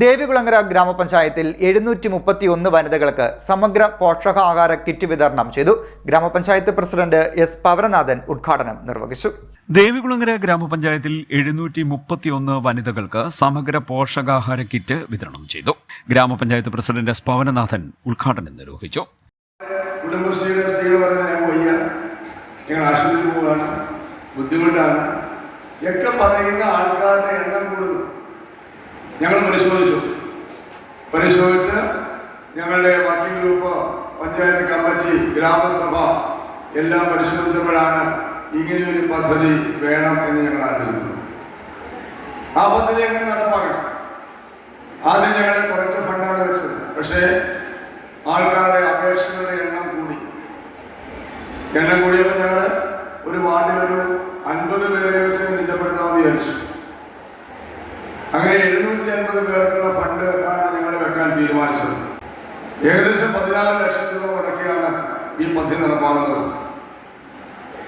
ദേവികുളങ്ങര ഗ്രാമപഞ്ചായത്തിൽ എഴുന്നൂറ്റി മുപ്പത്തി ഒന്ന് വനിതകൾക്ക് സമഗ്ര പോഷകാഹാര കിറ്റ് വിതരണം ചെയ്തു. ഗ്രാമപഞ്ചായത്ത് പ്രസിഡന്റ് എസ് പവനനാഥൻ ഉദ്ഘാടനം നിർവഹിച്ചു. ദേവികുളങ്ങര ഗ്രാമപഞ്ചായത്തിൽ എഴുന്നൂറ്റി മുപ്പത്തിയൊന്ന് വനിതകൾക്ക് സമഗ്ര പോഷകാഹാര കിറ്റ് വിതരണം ചെയ്തു. ഗ്രാമപഞ്ചായത്ത് പ്രസിഡന്റ് എസ് പവനനാഥൻ ഉദ്ഘാടനം നിർവഹിച്ചു. ബുദ്ധിമുട്ടാണ്. ഒക്കെ പറയുന്ന ഞങ്ങൾ പരിശോധിച്ചു. പരിശോധിച്ച് ഞങ്ങളുടെ വർക്കിംഗ് ഗ്രൂപ്പ് പഞ്ചായത്ത് കമ്മിറ്റി ഗ്രാമസഭ എല്ലാം പരിശോധിച്ചപ്പോഴാണ് ഇങ്ങനെയൊരു പദ്ധതി വേണം എന്ന് ഞങ്ങൾ ആലോചിക്കുന്നു. ആ പദ്ധതി എങ്ങനെ നടപ്പാക്കണം ആദ്യം ഞങ്ങൾ കുറച്ച് ഫണ്ടാണ് വെച്ചത്. പക്ഷേ ആൾക്കാരുടെ അപേക്ഷകളുടെ എണ്ണം കൂടി. എണ്ണം കൂടിയപ്പോൾ ഞങ്ങൾ ഒരു വാർഡിൽ ഒരു അൻപത് പേരെ വെച്ച് നിജപ്പെടുത്താമെന്ന് വിചാരിച്ചു. അങ്ങനെ എഴുന്നൂറ്റി അൻപത് പേർക്കുള്ള ഫണ്ട് ആണ് ഞങ്ങൾ വെക്കാൻ തീരുമാനിച്ചത്. ഏകദേശം പതിനാറ് ലക്ഷം രൂപ മുടക്കിയാണ് ഈ പദ്ധതി നടപ്പാകുന്നത്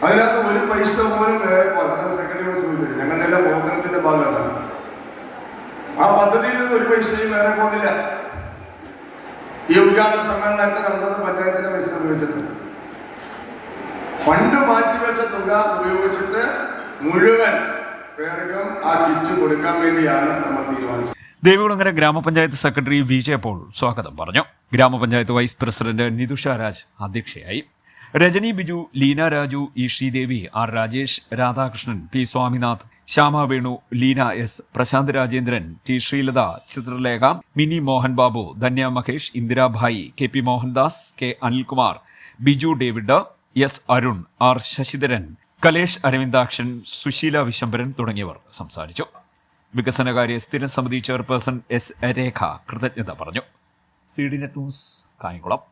അതിനകത്ത് ഒരു പൈസ പോലും വേറെ പോകുന്നത് സെക്രട്ടറിയോട് സൂചന ഞങ്ങളുടെ എല്ലാം പ്രവർത്തനത്തിന്റെ ഭാഗത്താണ്. ആ പദ്ധതിയിൽ നിന്ന് ഒരു പൈസയും വേറെ പോകുന്നില്ല. ഈ ഉദ്ഘാടന സമ്മേളനമൊക്കെ നടന്നത് പഞ്ചായത്തിന്റെ പൈസ ഉപയോഗിച്ചിട്ടുണ്ട് ഫണ്ട് മാറ്റിവെച്ച തുക ഉപയോഗിച്ചിട്ട് മുഴുവൻ കൊടുക്കാൻ വേണ്ടിയാണ് നമ്മൾ തീരുമാനിച്ചത്. ദേവികുളങ്ങര ഗ്രാമപഞ്ചായത്ത് സെക്രട്ടറി വി ജെ പോൾ സ്വാഗതം പറഞ്ഞു. ഗ്രാമപഞ്ചായത്ത് വൈസ് പ്രസിഡന്റ് നിതുഷ രാജ് അധ്യക്ഷയായി. Rajani Biju Leena Raju E Sreedevi R Rajesh Radhakrishnan P Swaminath Shyama Venu Leena S Prashanth Rajendran T Sreelatha Chithralekha Mini Mohan Babu Dhanya Mahesh Indirabhai K P Mohandas K Anilkumar Biju David S Arun R Sasidharan Kalesh Aravindakshan Susheela Vishambaran തുടങ്ങിയവർ സംസാരിച്ചു. വികസനകാര്യ സ്ഥിരം സമിതി chairperson S Rekha കൃതജ്ഞത പറഞ്ഞു. C D net news Kayamkulam